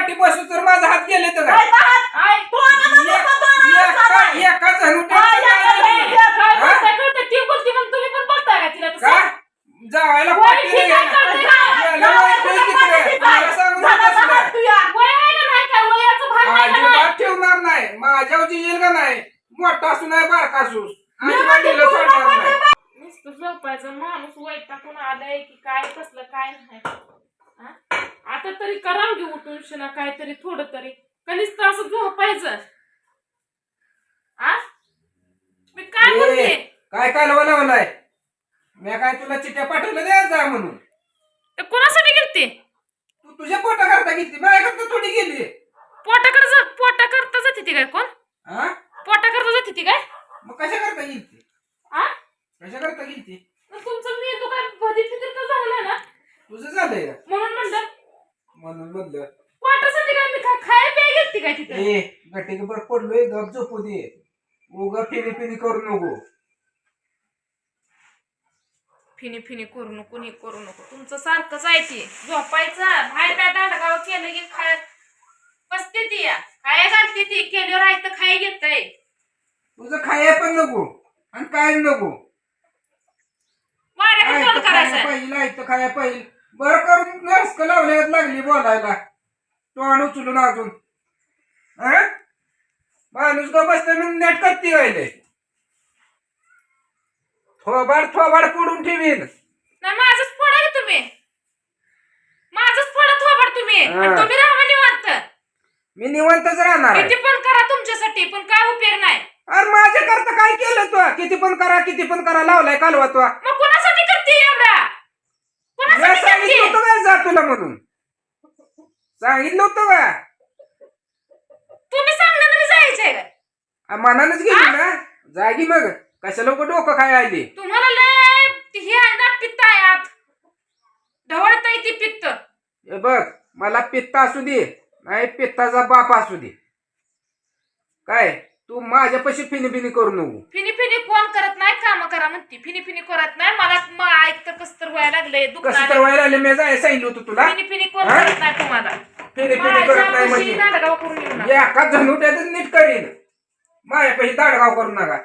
पाठी बसू तर माझा हात गेले तर काय? जावायला ठेवणार नाही. माझ्या येईल का नाही? मोठा असू नाही बारका असूस शिना काहीतरी थोडं तरी. का नुसतं असं झोपायचं. आ? मी काय म्हणते? काय कालवा लावलाय मी काय तुला चिठ्ठ्या पाठवल्या द्या जा म्हणून? ते कोणासाठी गेलते? तू तुझ्या पोटा करता घेतली माझ्या करता थोडी गेली. पोटाकडे जा पोटा करता जाते ती काय कोण? हा पोटा करता जाते ती काय? मग कशा करता गेलती? आ? कशा करता गेलती? मग तुमचं काय भदी फितिर तर झालं ना? तुझं झालंय? म्हणून म्हणलं. म्हणून म्हणलं. पोटासाठी काय मी काय खाय प्याय गेलती काय तिथे? ए गट्टे बर पडलोय गप झोपू दे. उगा फिरी फिरी करू नको. फिनी फिनी करू नको नी करू नको. तुमचं सारखंच आहे ते. झोपायचं बाहेर काय दांडगाव केलं की खाय बसते ती या. खाय घालते ती. केल्यावर आहे तर खाय घेतय. तुझं खाया पण नको आणि काय नको. काय तोंड करायचं. पाहिजे तर खाया पाहिजे. बरं करून नर्स लावल्यात लागली बोलायला. तोंड उचलून अजून. हा माणूस ग बसते मग नेट करती गायले थोबाड थोबाड पडून ठेवीन. नाही माझंच फोडा की तुम्ही? माझंच फोडा थोबड तुम्ही. हा. आणि तुम्ही राहा निवांत. मी निवांतच राहणार आहे. किती पण करा तुमच्यासाठी पण काय उपयोग नाही. अरे माझ्या करता काय केलं तू? किती पण करा किती पण करा लावलाय कालवा तू. मग कोणासाठी करते एवढा? कोणासाठी करते? का तुला म्हणून. सांगितलं होतं का तुम्ही सांगणार मी जायचंय का? आ, मनानच गेली ना. जागी मग. कशा लोक डोकं खाय आली? तुम्हाला लय हे आहे ना पित्त आहे आत. ढवळत आहे ती पित्त. हे बघ मला पित्त असू दे. नाही पित्ताचा बाप असू दे. काय? तू माझ्यापाशी फिनी फिनी करू नको. फिनी फिनी कोण करत नाही? काम करा म्हणते. फिनी फिनी करत नाही. मला म- ऐक तर कस तर व्हायला लागलंय. कसं तर व्हायला आले मी जाय सांगितलं होतं तुला. फिनी फिनी कोण हा? करत नाही तुम्हाला? फिनी फिनी करत नाही माझ्यापाशी म्हणजे करून येऊ नका. एका झनुट्यातच नीट करीन. माझ्यापाशी दाडगाव करू नका.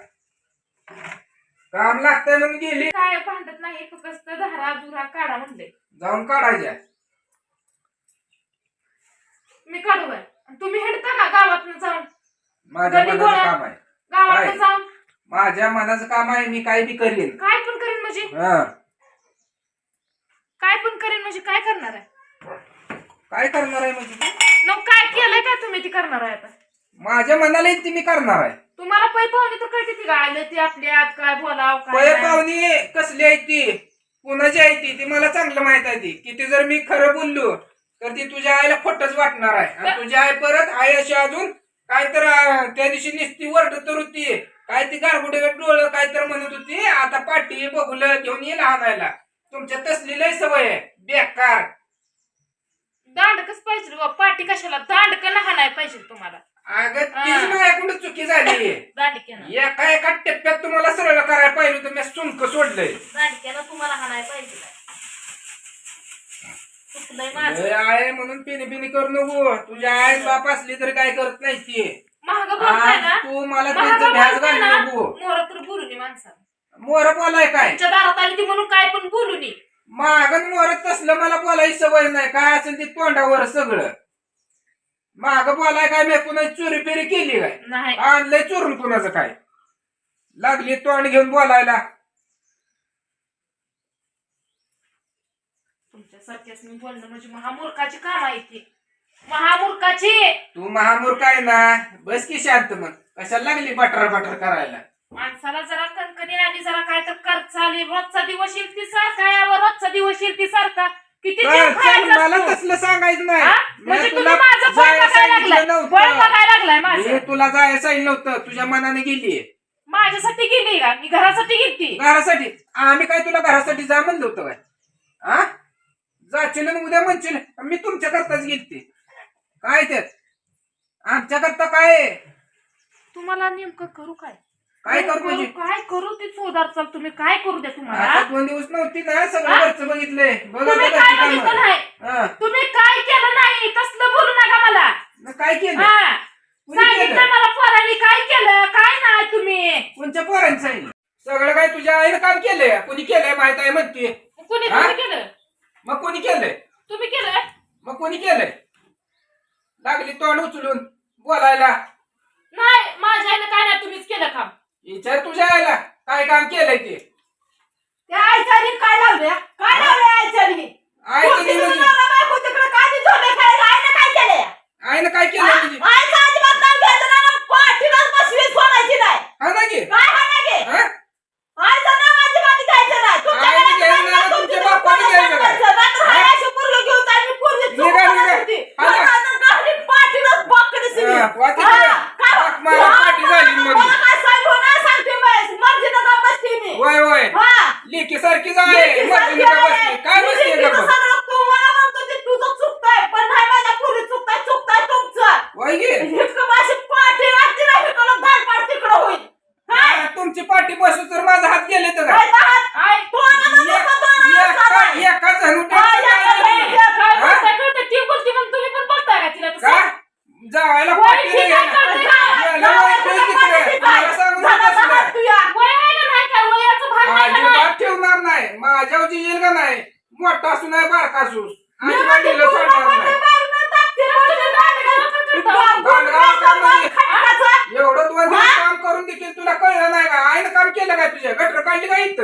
काम लागतंय म्हणून गेली. काय भांडत नाही? फक्त धारा दुरा काढा म्हणले. जाऊन काढायच्या. मी काढू बाय. आणि तुम्ही हेडता का गावात जाऊन माझ्या मनाचं गोळा. काम आहे. गावात काय? जाऊन? माझ्या मनाचं काम आहे मी काय बी करीन. काय पण करीन म्हणजे? हा. काय पण करीन म्हणजे काय करणार आहे? काय करणार आहे म्हणजे मग काय केलंय काय तुम्ही ती करणार आहे आता? माझ्या मनाला येते मी करणार आहे. तुम्हाला पै पाहुणे तर कळते ती का आलं ती आपल्यात काय बोलाव काय पय नाही. पाहुणी कसली आहे ती? कुणाची आहे ती? ती मला चांगलं माहीत आहे ती. किती जर मी खरं बोललो तर ती तुझ्या आईला खोटच वाटणार आहे. आणि तुझी आई परत आई अशी अजून काय तर त्या दिवशी निस्ती वरडत तर होती. काय ती गारगुडे डोळ काय तर म्हणत होती. आता पाठी बघुलं घेऊन येईल आणायला तुमच्या तसली लय सवय आहे. बेकार. दांडकच पाहिजे बुवा. पाठी कशाला? दांडक लहान आहे पाहिजे तुम्हाला? अगं तीच. माझ्याकडून चुकी झाली. दांडक्यानं एका एका टप्प्यात तुम्हाला सरळ करायला पाहिजे होतं. मी सुंक सोडलंय. आहे म्हणून पिणी पिणी करू नको. तुझ्या आई बाप असली तर काय करत नाही ती? महाग बोलताय ना? आज तू मला त्यांचं भ्यास घालू नको. मोर तर बोलू नये माणसाला. मोर बोलाय काय? तुमच्या दारात आली ती म्हणून काय पण बोलू नये मागण मोर तसलं मला बोलायची सवय नाही. काय असेल ते तोंडावर सगळं. माग बोलाय काय मी कुणा चोरी फेरी केली काय? नाही. आणलंय चोरून कुणाचं काय? लागली तोंड घेऊन बोलायला. तुमच्यासारख्याच मी बोलणं म्हणजे महामूर्खाची काम आहे ती महामूर्खाची! तू महामूर्ख आहे ना बस की शांत मग. कशाला लागली बटर बटर करायला? माणसाला जरा कणकणी आली जरा काय तर खर्च आली रोजचा दिवस येईल ती सारखा यावर रोजचा दिवस येईल ती सारखा. किती चल, जीव चल, खायचा मला असतो. तसलं सांगायचं नाही. हा? मी म्हणजे तुला माझं फळ जायला बघायला सांगितलं लागलाय. नव्हतं. फळ बघायला लागलाय माझं. मी तुला जायला सांगितलं नव्हतं. तुझ्या मनाने गेली माझ्यासाठी गेली का? मी घरासाठी गेली घरासाठी? आम्ही काय तुला घरासाठी जा म्हणलं होतं काय? जाशील आणि उद्या म्हणशील मी तुमच्या करताच गेलते. काय त्यात आमच्या करता काय आहे? तुम्हाला नेमकं करू काय? काय करू म्हणजे? काय करू ते चोदार चाल तुम्ही काय करू द्या आता तुम्हाला दोन दिवस नव्हती ना सगळं हा? वरचं बघितलंय. बघ तुम्ही काय बघितलं. नाही? हा. तुम्ही काय केलं नाही? तसलं बोलू नका मला. काय केलं? हा. कुणी सांगितलं केलं? मला पोरांनी काय केलं? काय नाही तुम्ही. पोरांनी सांगितलं? सगळं काय तुझ्या आईनं काम केलंय? कोणी केलंय? माहीत आहे म्हणते. कुणी हा? केलं? मग कोणी केलंय? तुम्ही केलंय? मग कोणी केलंय? लागली तोंड उचलून बोलायला. नाही माझ्या आईनं काय नाही तुम्हीच केलं काम. विचार तुझ्या आईला. काय काम केलंय ते? त्या काय लावलं काय लावल्या आयचारी आयचं माझ्यावर येईल का नाही? मोठा असू नाही बारका असूस नाही. एवढं दोन काम करून देखील तुला कळलं नाही का? आईनं काम केलं काय तुझ्या? गटर काढली का इथं?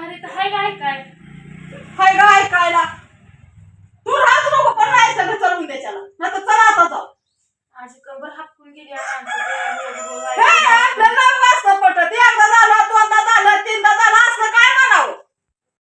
अरे तर हाय काय काय? हाय गा ऐकायला. तू राहत नको पण नाही चलून चलवून द्यायच्याला नाही तर चला आता जाऊ. माझी कंबर हापून गेली आता